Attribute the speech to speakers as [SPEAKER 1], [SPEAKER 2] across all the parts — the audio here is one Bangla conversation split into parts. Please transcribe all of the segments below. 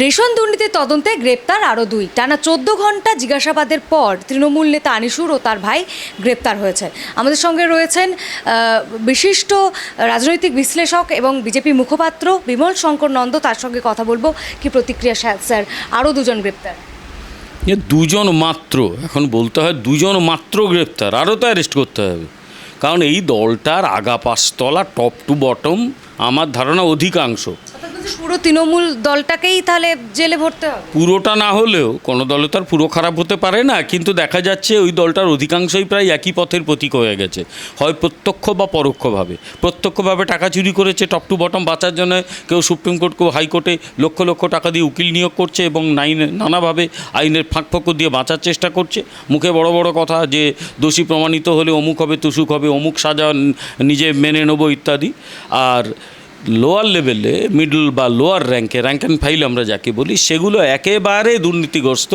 [SPEAKER 1] রেশন দুর্নীতির তদন্তে গ্রেপ্তার আরও দুই। টানা চোদ্দ ঘণ্টা জিজ্ঞাসাবাদের পর তৃণমূল নেতা আনিসুর ও তার ভাই গ্রেপ্তার হয়েছে। আমাদের সঙ্গে রয়েছেন বিশিষ্ট রাজনৈতিক বিশ্লেষক এবং বিজেপি মুখপাত্র বিমল শঙ্কর নন্দ। তার সঙ্গে কথা বলব কি প্রতিক্রিয়া স্যার- আরও দুজন গ্রেপ্তার।
[SPEAKER 2] দুজন মাত্র, এখন বলতে হয় দুজন মাত্র গ্রেপ্তার, আরও তো অ্যারেস্ট করতে হবে। কারণ এই দলটার আগা পাঁচতলা, টপ টু বটম, আমার ধারণা অধিকাংশ।
[SPEAKER 1] পুরো তৃণমূল দলটাকেই তাহলে জেলে ভরতে হবে?
[SPEAKER 2] পুরোটা না হলেও, কোনো দলে তো আর পুরো খারাপ হতে পারে না, কিন্তু দেখা যাচ্ছে ওই দলটার অধিকাংশই প্রায় একই পথের প্রতীক হয়ে গেছে। হয় প্রত্যক্ষ বা পরোক্ষভাবে। প্রত্যক্ষভাবে টাকা চুরি করেছে টপ টু বটম বাঁচার জন্য কেউ সুপ্রিম কোর্ট, কেউ হাইকোর্টে লক্ষ লক্ষ টাকা দিয়ে উকিল নিয়োগ করছে এবং নাইন, নানাভাবে আইনের ফাঁক ফোকর দিয়ে বাঁচার চেষ্টা করছে। মুখে বড় বড় কথা যে দোষী প্রমাণিত হলে অমুক হবে, তুসুক হবে, অমুক সাজা নিজে মেনে নেব ইত্যাদি। আর লোয়ার লেভেলে মিডল বা লোয়ার র্যাঙ্কে র্যাঙ্ক অ্যান্ড ফাইল আমরা যাকে বলি, সেগুলো একেবারে দুর্নীতিগ্রস্ত।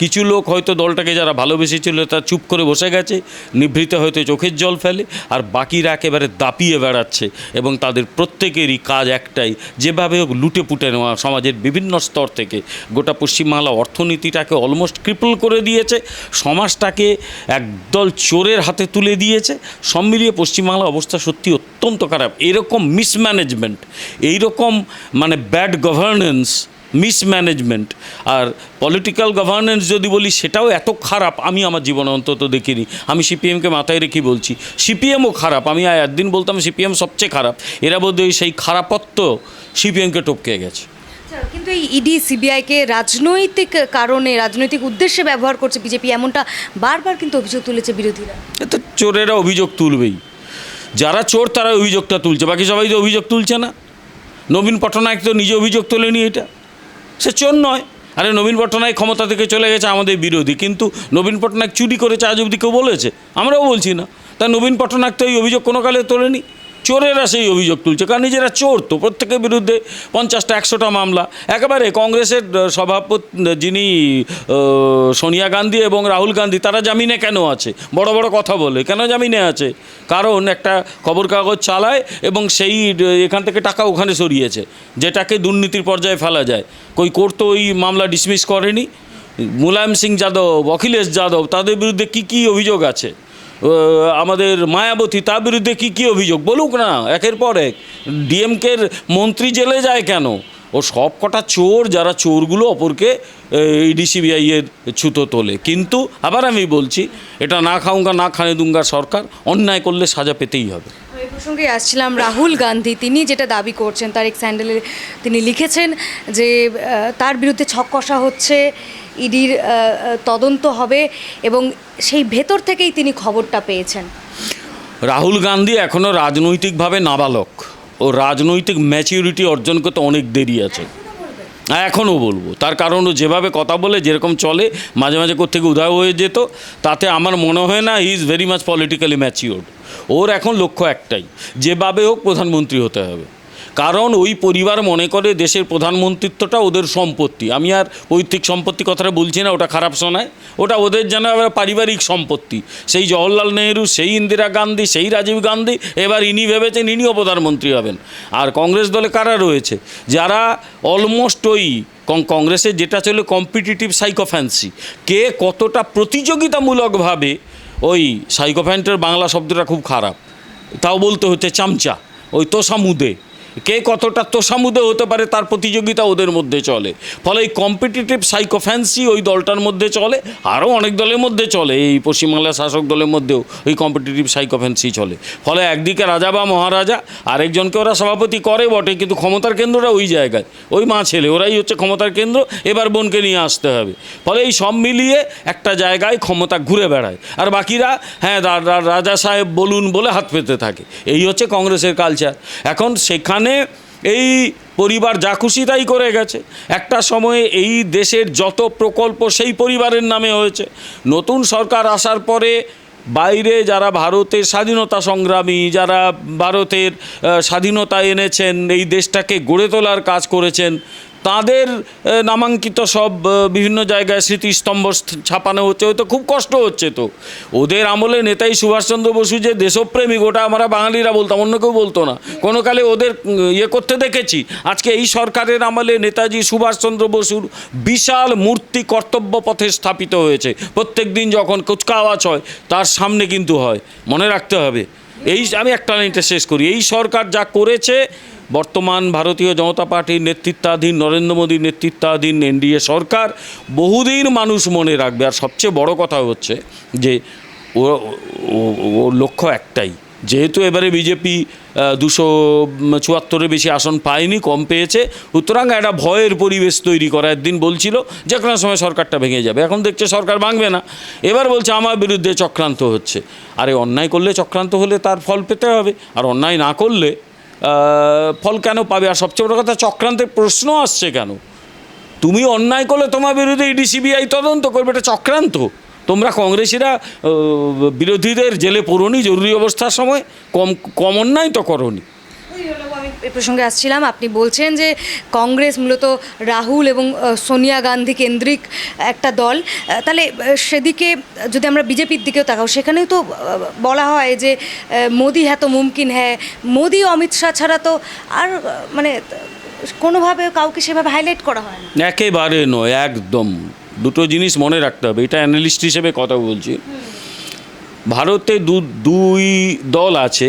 [SPEAKER 2] কিছু লোক হয়তো দলটাকে যারা ভালোবেসেছিল তারা চুপ করে বসে গেছে, নিভৃতে হয়তো চোখের জল ফেলে, আর বাকিরা একেবারে দাপিয়ে বেড়াচ্ছে, এবং তাদের প্রত্যেকেরই কাজ একটাই, যেভাবে হোক লুটে পুটে নেওয়া সমাজের বিভিন্ন স্তর থেকে। গোটা পশ্চিমবাংলা অর্থনীতিটাকে অলমোস্ট ক্রিপল করে দিয়েছে, সমাজটাকে একদল চোরের হাতে তুলে দিয়েছে, সব মিলিয়ে পশ্চিমবাংলার অবস্থা সত্যি অত্যন্ত খারাপ। এরকম মিসম্যানেজমেন্ট এইরকম মানে ব্যাড গভর্নেন্স মিসম্যানেজমেন্ট আর পলিটিক্যাল গভর্নেন্স যদি বলি সেটাও এত খারাপ আমি আমার জীবনে অন্তত দেখিনি। আমি সিপিএমকে মাথায় রেখে বলছি সিপিএমও খারাপ। আমি একদিন বলতাম সিপিএম সবচেয়ে খারাপ। এরা বোধহয় সেই খারাপত্ব সিপিএমকে টপকে গেছে।
[SPEAKER 1] আচ্ছা, কিন্তু এই ইডি সিবিআইকে রাজনৈতিক কারণে রাজনৈতিক উদ্দেশ্যে ব্যবহার করছে বিজেপি এমনটা বারবার কিন্তু অভিযোগ তুলেছে বিরোধীরা।
[SPEAKER 2] এ তো চোরেরা অভিযোগ তুলবেই। যারা চোর, তারা অভিযোগটা তুলছে। বাকি সবাই তো অভিযোগ তুলছে না। নবীন পট্টনায়ক তো নিজে অভিযোগ তোলেনি এটা। সে চোর নয়। আরে নবীন পটনায়ক ক্ষমতা থেকে চলে গেছে আমাদের বিরোধী। কিন্তু নবীন পটনায়ক চুরি করেছে আজ অবধি কেউ বলেছে? আমরাও বলছি না। তা নবীন পটনায়ক তো এই অভিযোগ কোনো কালে তোলেনি? চোরেরা সেই অভিযোগ তুলছে, কারণ নিজেরা চোর তো, প্রত্যেকের বিরুদ্ধে পঞ্চাশটা, একশোটা মামলা। একেবারে কংগ্রেসের সভাপতি, যিনি সোনিয়া গান্ধী এবং রাহুল গান্ধী, তারা জামিনে কেন আছে? বড় বড় কথা বলে, কেন জামিনে আছে? কারণ একটা খবর কাগজ চালায় এবং সেই এখান থেকে টাকা ওখানে সরিয়েছে, যেটাকে দুর্নীতির পর্যায়ে ফেলা যায়। কই কোর্ট তো ওই মামলা ডিসমিস করেনি। মুলায়ম সিং যাদব, অখিলেশ যাদব, তাদের বিরুদ্ধে কি কি অভিযোগ আছে? আমাদের মায়াবতী, তার বিরুদ্ধে কী কী অভিযোগ? বলুক না, একের পর এক। ডিএমকের মন্ত্রী জেলে যায় কেন? ও সব কটা চোর, যারা চোরগুলো অপরকে ইডিসিবিআই এর ছুতো তোলে। কিন্তু আবার আমি বলছি, এটা না খাউঙ্গা না খানে দুঙ্গা সরকার, অন্যায় করলে সাজা পেতেই হবে।
[SPEAKER 1] প্রসঙ্গে আসছিলাম রাহুল গান্ধী। তিনি যেটা দাবি করছেন, তার এক স্যান্ডেলে তিনি লিখেছেন যে তার বিরুদ্ধে ছক কষা হচ্ছে, ইডির তদন্ত হবে এবং সেই ভেতর থেকেই তিনি খবরটা পেয়েছেন।
[SPEAKER 2] রাহুল গান্ধী এখনও রাজনৈতিকভাবে নাবালক। ও রাজনৈতিক ম্যাচিউরিটি অর্জন করতে অনেক দেরি আছে। এখনও বলব। তার কারণ ও যেভাবে কথা বলে, যেরকম চলে, মাঝে মাঝে কোথেকে উদয় হয়ে যেত, তাতে আমার মনে হয় না he is very much politically matured ওর এখন লক্ষ্য একটাই, যেভাবে হোক প্রধানমন্ত্রী হতে হবে। কারণ ওই পরিবার মনে করে দেশের প্রধানমন্ত্রিত্বটা ওদের সম্পত্তি। আমি আর পৈতৃক সম্পত্তি কথাটা বলছি না, ওটা খারাপ শোনায়। ওটা ওদের যেন আবার পারিবারিক সম্পত্তি। সেই জওহরলাল নেহরু, সেই ইন্দিরা গান্ধী, সেই রাজীব গান্ধী, এবার ইনি ভেবেছেন ইনিও প্রধানমন্ত্রী হবেন। আর কংগ্রেস দলে কারা রয়েছে? যারা অলমোস্ট ওই কংগ্রেসের যেটা চলে কম্পিটিটিভ সাইকোফ্যান্সি কে কতটা প্রতিযোগিতামূলকভাবে ওই সাইকোফ্যান্টের বাংলা শব্দটা খুব খারাপ। তাও বলতে হচ্ছে চামচা, ওই তোষামুদে। কে কতটা তোষামুদে হতে পারে তার প্রতিযোগিতা ওদের মধ্যে চলে। ফলে এই কম্পিটিটিভ সাইকোফ্যান্সি ওই দলটার মধ্যে চলে, আরও অনেক দলের মধ্যে চলে, এই পশ্চিমবাংলার শাসক দলের মধ্যেও ওই কম্পিটিটিভ সাইকোফ্যান্সি চলে। ফলে একদিকে রাজা বা মহারাজা, আরেকজনকে ওরা সভাপতি করে, বটে, কিন্তু ক্ষমতার কেন্দ্রটা ওই জায়গায়। ওই মা ছেলে, ওরাই হচ্ছে ক্ষমতার কেন্দ্র, এবার বোনকে নিয়ে আসতে হবে। ফলে এই সব মিলিয়ে একটা জায়গায় ক্ষমতা ঘুরে বেড়ায়। আর বাকিরা হ্যাঁ রাজা সাহেব বলুন বলে হাত পেতে থাকে। এই হচ্ছে কংগ্রেসের কালচার এখন সেখানে এই পরিবার যা খুশি তাই করে গেছে। একটা সময়ে এই দেশের যত প্রকল্প সেই পরিবারের নামে হয়েছে। নতুন সরকার আসার পরে বাইরে যারা ভারতের স্বাধীনতা সংগ্রামী, যারা ভারতের স্বাধীনতা এনেছেন, এই দেশটাকে গড়ে তোলার কাজ করেছেন তাদের নামাঙ্কিত সব বিভিন্ন জায়গায় স্মৃতিস্তম্ভ ছাপানো হচ্ছে, হয়তো খুব কষ্ট হচ্ছে তো। ওদের আমলে নেতাই সুভাষচন্দ্র বসু যে দেশপ্রেমিক ওটা আমরা বাঙালিরা বলতাম, অন্য কেউ বলতো না। কোনো কালে ওদের ইয়ে করতে দেখেছি। আজকে এই সরকারের আমলে নেতাজি সুভাষচন্দ্র বসুর বিশাল মূর্তি কর্তব্য পথে স্থাপিত হয়েছে। প্রত্যেক দিন যখন কুচকাওয়াজ হয়, তার সামনে কিন্তু হয়। মনে রাখতে হবে। এই, আমি একটা লাইনটা শেষ করি। এই সরকার যা করেছে বর্তমান ভারতীয় জনতা পার্টির নেতৃত্বাধীন নরেন্দ্র মোদীর নেতৃত্বাধীন এনডিএ সরকার বহুদিন মানুষ মনে রাখবে। আর সবচেয়ে বড় কথা হচ্ছে যে, ও লক্ষ্য একটাই, যেহেতু এবারে বিজেপি দুশো চুয়াত্তরের বেশি আসন পায়নি, কম পেয়েছে, সুতরাং একটা ভয়ের পরিবেশ তৈরি করা একদিন বলছিল যে কোনো সময় সরকারটা ভেঙে যাবে। এখন দেখছে সরকার ভাঙবে না। এবার বলছে আমার বিরুদ্ধে চক্রান্ত হচ্ছে। আরে অন্যায় করলে চক্রান্ত হলে তার ফল পেতে হবে, আর অন্যায় না করলে ফল কেন পাবে? আর সবচেয়ে বড় কথা, চক্রান্তের প্রশ্ন আসছে কেন? তুমি অন্যায় করলে তোমার বিরুদ্ধে ইডি, সিবিআই তদন্ত করবে, এটা চক্রান্ত। তোমরা কংগ্রেসিরা বিরোধীদের জেলে পড়নি, জরুরি অবস্থার সময়, কম কম অন্যায় তো করনি।
[SPEAKER 1] আমি এ প্রসঙ্গে আসছিলাম। আপনি বলছেন যে কংগ্রেস মূলত রাহুল এবং সোনিয়া গান্ধী কেন্দ্রিক একটা দল। তাহলে সেদিকে যদি আমরা বিজেপির দিকেও তাকাও সেখানেও তো বলা হয় যে মোদি হ্যাঁ তো মুমকিন হ্যাঁ মোদি অমিত শাহ ছাড়া তো আর মানে কোনোভাবে কাউকে সেভাবে হাইলাইট করা হয় না।
[SPEAKER 2] একেবারে নয় একদম। দুটো জিনিস মনে রাখতে হবে এটা অ্যানালিস্ট হিসেবে কথা বলছি। ভারতে দু দুই দল আছে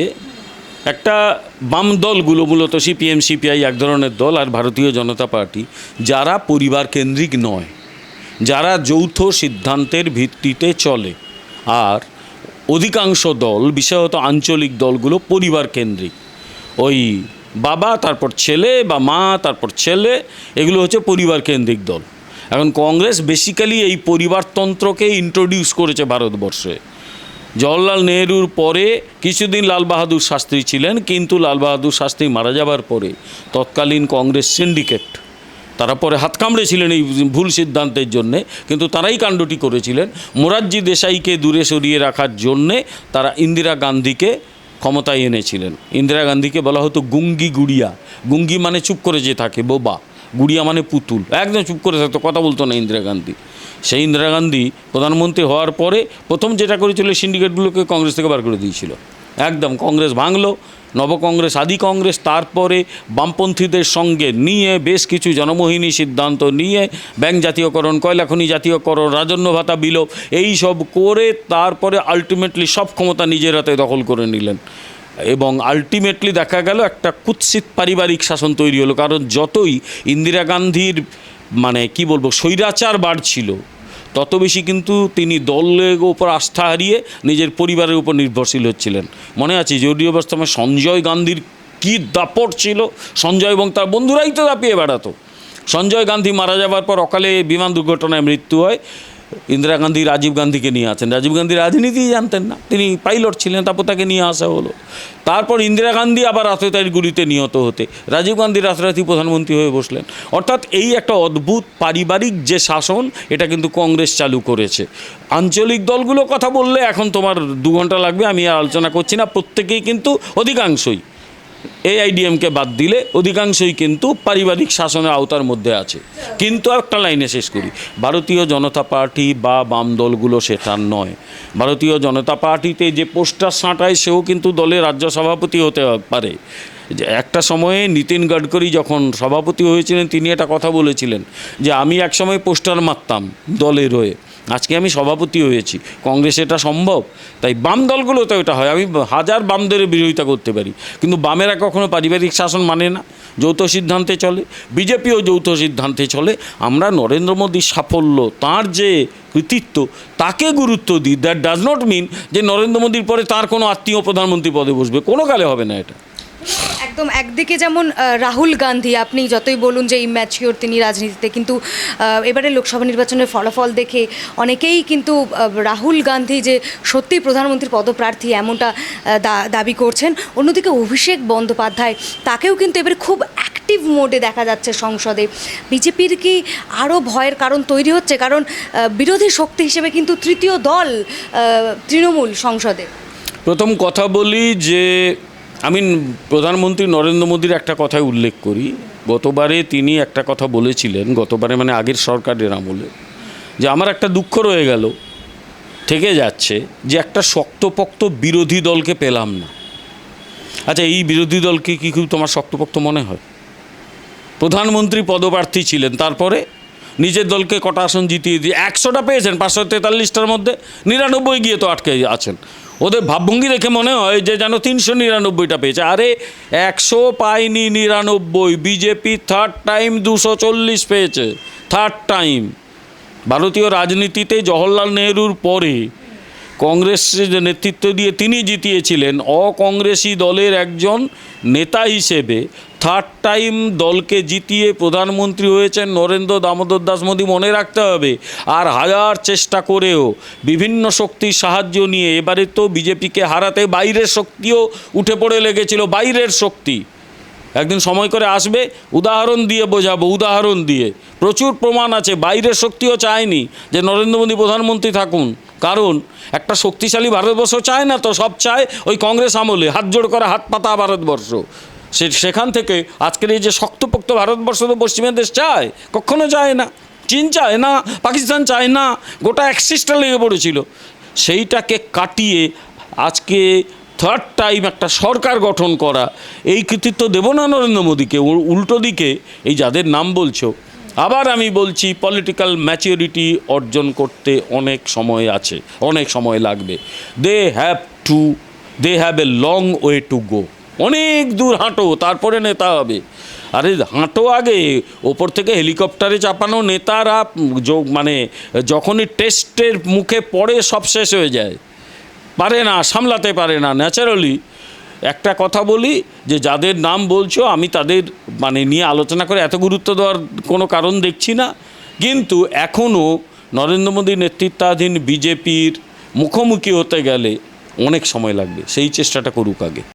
[SPEAKER 2] একটা বাম দলগুলো মূলত সিপিএম, সিপিআই এক ধরনের দল আর ভারতীয় জনতা পার্টি, যারা পরিবার কেন্দ্রিক নয়, যারা যৌথ সিদ্ধান্তের ভিত্তিতে চলে আর অধিকাংশ দল, বিশেষত আঞ্চলিক দলগুলো পরিবার কেন্দ্রিক। ওই বাবা, তারপর ছেলে, বা মা, তারপর ছেলে, এগুলো হচ্ছে পরিবার কেন্দ্রিক দল। এখন কংগ্রেস বেসিক্যালি এই পরিবারতন্ত্রকে ইন্ট্রোডিউস করেছে ভারতবর্ষে। জওয়াহরলাল নেহরুর পরে কিছুদিন লাল বাহাদুর শাস্ত্রী ছিলেন, কিন্তু লাল বাহাদুর শাস্ত্রী মারা যাবার পরে তৎকালীন কংগ্রেস সিন্ডিকেট, তারা পরে হাত কামড়েছিলেন এই ভুল সিদ্ধান্তের জন্যে, কিন্তু তারাই কাণ্ডটি করেছিলেন। মোরারজি দেশাইকে দূরে সরিয়ে রাখার জন্যে তারা ইন্দিরা গান্ধীকে ক্ষমতায় এনেছিলেন। ইন্দিরা গান্ধীকে বলা হতো গুঙ্গি গুড়িয়া। গুঙ্গি মানে চুপ করে যে থাকে, বোবা। গুড়িয়া মানে পুতুল। একদম চুপ করে থাকতো, কথা বলতো না ইন্দিরা গান্ধী। সেই ইন্দিরা গান্ধী প্রধানমন্ত্রী হওয়ার পরে প্রথম যেটা করেছিল, সিন্ডিকেটগুলোকে কংগ্রেস থেকে বার করে দিয়েছিল। একদম কংগ্রেস ভাঙলো, নবকংগ্রেস, আদি কংগ্রেস, তারপরে বামপন্থীদের সঙ্গে নিয়ে বেশ কিছু জনমোহিনী সিদ্ধান্ত নিয়ে ব্যাংক জাতীয়করণ, কয়লা খনি জাতীয়করণ, রাজন্য ভাতা বিলোপ, এই সব করে তারপরে আলটিমেটলি সব ক্ষমতা নিজের হাতে দখল করে নিলেন। এবং আলটিমেটলি দেখা গেল একটা কুৎসিত পারিবারিক শাসন তৈরি হলো। কারণ যতই ইন্দিরা গান্ধীর মানে কি বলব, স্বৈরাচার বাড়ছিল, তত বেশি কিন্তু তিনি দলের উপর আস্থা হারিয়ে নিজের পরিবারের উপর নির্ভরশীল হচ্ছিলেন। মনে আছে জরুরি অবস্থায় সঞ্জয় গান্ধীর কী দাপট ছিল? সঞ্জয় এবং তার বন্ধুরাই তো দাপিয়ে বেড়াতো। সঞ্জয় গান্ধী মারা যাওয়ার পর অকালে বিমান দুর্ঘটনায় মৃত্যু হয়। ইন্দিরা গান্ধী রাজীব গান্ধীকে নিয়ে আসেন রাজীব গান্ধী রাজনীতিই জানতেন না। তিনি পাইলট ছিলেন, তারপর তাকে নিয়ে আসা হলো। তারপর ইন্দিরা গান্ধী আবার রাততারির গুলিতে নিহত হতে। রাজীব গান্ধী রাতারাতি প্রধানমন্ত্রী হয়ে বসলেন। অর্থাৎ এই একটা অদ্ভুত পারিবারিক যে শাসন, এটা কিন্তু কংগ্রেস চালু করেছে। আঞ্চলিক দলগুলো কথা বললে এখন তোমার দু ঘণ্টা লাগবে, আমি আর আলোচনা করছি না। প্রত্যেকেই কিন্তু অধিকাংশই এআইডিএমকে বাদ দিলে অধিকাংশই কিন্তু পারিবারিক শাসনের আওতার মধ্যে আছে। কিন্তু একটা লাইনে শেষ করি। ভারতীয় জনতা পার্টি বা বাম দলগুলো সেটা নয়। ভারতীয় জনতা পার্টিতে যে পোস্টার সাঁটায়, সেও কিন্তু দলের রাজ্য সভাপতি হতে পারে। যে একটা সময়ে নীতিন গডকরি যখন সভাপতি হয়েছিলেন, তিনি একটা কথা বলেছিলেন যে, আমি একসময় পোস্টার মারতাম দলের হয়ে। আজকে আমি সভাপতি হয়েছি, কংগ্রেস এটা সম্ভব? তাই বাম দলগুলোতে ওটা হয়, আমি হাজার বামদের বিরোধিতা করতে পারি। কিন্তু বামেরা কখনো পারিবারিক শাসন মানে না, যৌথ সিদ্ধান্তে চলে, বিজেপিও যৌথ সিদ্ধান্তে চলে। আমরা নরেন্দ্র মোদীর সাফল্য, তার যে কৃতিত্ব, তাকে গুরুত্ব দিই। দ্যাট ডাজ নট মিন যে নরেন্দ্র মোদীর পরে তার কোনো আত্মীয় প্রধানমন্ত্রী পদে বসবে, কোনো কালে হবে না এটা।
[SPEAKER 1] একদম একদিকে যেমন রাহুল গান্ধী, আপনি যতই বলুন যে ইম্যাচিওর তিনি রাজনীতিতে, কিন্তু এবারে লোকসভা নির্বাচনের ফলাফল দেখে অনেকেই কিন্তু রাহুল গান্ধী যে সত্যি প্রধানমন্ত্রীর পদপ্রার্থী এমনটা দাবি করছেন। অন্যদিকে অভিষেক বন্দ্যোপাধ্যায়, তাকেও কিন্তু এবারে খুব অ্যাক্টিভ মোডে দেখা যাচ্ছে সংসদে। বিজেপির কি আরও ভয়ের কারণ তৈরি হচ্ছে? কারণ বিরোধী শক্তি হিসেবে কিন্তু তৃতীয় দল তৃণমূল সংসদে।
[SPEAKER 2] প্রথম কথা বলি যে আমি প্রধানমন্ত্রী নরেন্দ্র মোদীর একটা কথাই উল্লেখ করি। গতবারে তিনি একটা কথা বলেছিলেন, গতবারে মানে আগের সরকারের আমলে, যে আমার একটা দুঃখ রয়ে গেল থেকে যাচ্ছে, যে একটা শক্তপোক্ত বিরোধী দলকে পেলাম না। আচ্ছা এই বিরোধী দলকে কি খুব তোমার শক্তপোক্ত মনে হয়? প্রধানমন্ত্রী পদপ্রার্থী ছিলেন, তারপরে নিজের দলকে কটা আসন জিতিয়ে দিয়ে একশোটা পেয়েছেন, পাঁচশো তেতাল্লিশটার মধ্যে নিরানব্বই গিয়ে তো আটকে আছেন। ওদের ভাবভঙ্গি দেখে মনে হয় যে যেন তিনশো নিরানব্বইটা পেয়েছে। আরে একশো পায়নি নিরানব্বই, বিজেপি থার্ড টাইম দুশো চল্লিশ পেয়েছে থার্ড টাইম ভারতীয় রাজনীতিতে জওহরলাল নেহরুর পরে কংগ্রেসের নেতৃত্ব দিয়ে তিনি জিতিয়েছিলেন, অকংগ্রেসি দলের একজন নেতা হিসেবে থার্ড টাইম দলকে জিতিয়ে প্রধানমন্ত্রী হয়েছেন নরেন্দ্র দামোদর দাস মোদী, মনে রাখতে হবে। আর হাজার চেষ্টা করেও বিভিন্ন শক্তির সাহায্য নিয়ে এবারে তো বিজেপিকে হারাতে বাইরের শক্তিও উঠে পড়ে লেগেছিল, বাইরের শক্তি। একদিন সময় করে আসবে, উদাহরণ দিয়ে বোঝাবো, উদাহরণ দিয়ে। প্রচুর প্রমাণ আছে, বাইরের শক্তিও চায়নি যে নরেন্দ্র মোদী প্রধানমন্ত্রী থাকুন। কারণ একটা শক্তিশালী ভারতবর্ষ চায় না তো সব চায় ওই কংগ্রেস আমলে, হাত জোড় করা, হাত পাতা ভারতবর্ষ। সে সেখান থেকে আজকের এই যে শক্তপোক্ত ভারতবর্ষ তো পশ্চিমের দেশ চায়, কখনো চায় না। চীন চায় না, পাকিস্তান চায় না, গোটা অ্যাক্সিসটা লেগে পড়েছিল। সেইটাকে কাটিয়ে আজকে থার্ড টাইম একটা সরকার গঠন করা, এই কৃতিত্ব দেব না নরেন্দ্র মোদীকে উল্টো দিকে, এই যাদের নাম বলছো। আবার আমি বলছি পলিটিক্যাল ম্যাচিউরিটি অর্জন করতে অনেক সময় আছে, অনেক সময় লাগবে। They have to they have a long way to go অনেক দূর হাঁটো, তারপরে নেতা হবে। আরে হাঁটো আগে, ওপর থেকে হেলিকপ্টারে চাপানো নেতারা য- মানে যখনই টেস্টের মুখে পড়ে সব শেষ হয়ে যায়। পারে না, সামলাতে পারে না, ন্যাচারালি। একটা কথা বলি, যে যাদের নাম বলছো, আমি তাদের মানে নিয়ে আলোচনা করে এত গুরুত্ব দেওয়ার কোনো কারণ দেখছি না। কিন্তু এখনও নরেন্দ্র মোদী নেতৃত্বাধীন বিজেপির মুখোমুখি হতে গেলে অনেক সময় লাগবে। সেই চেষ্টাটা করুক আগে।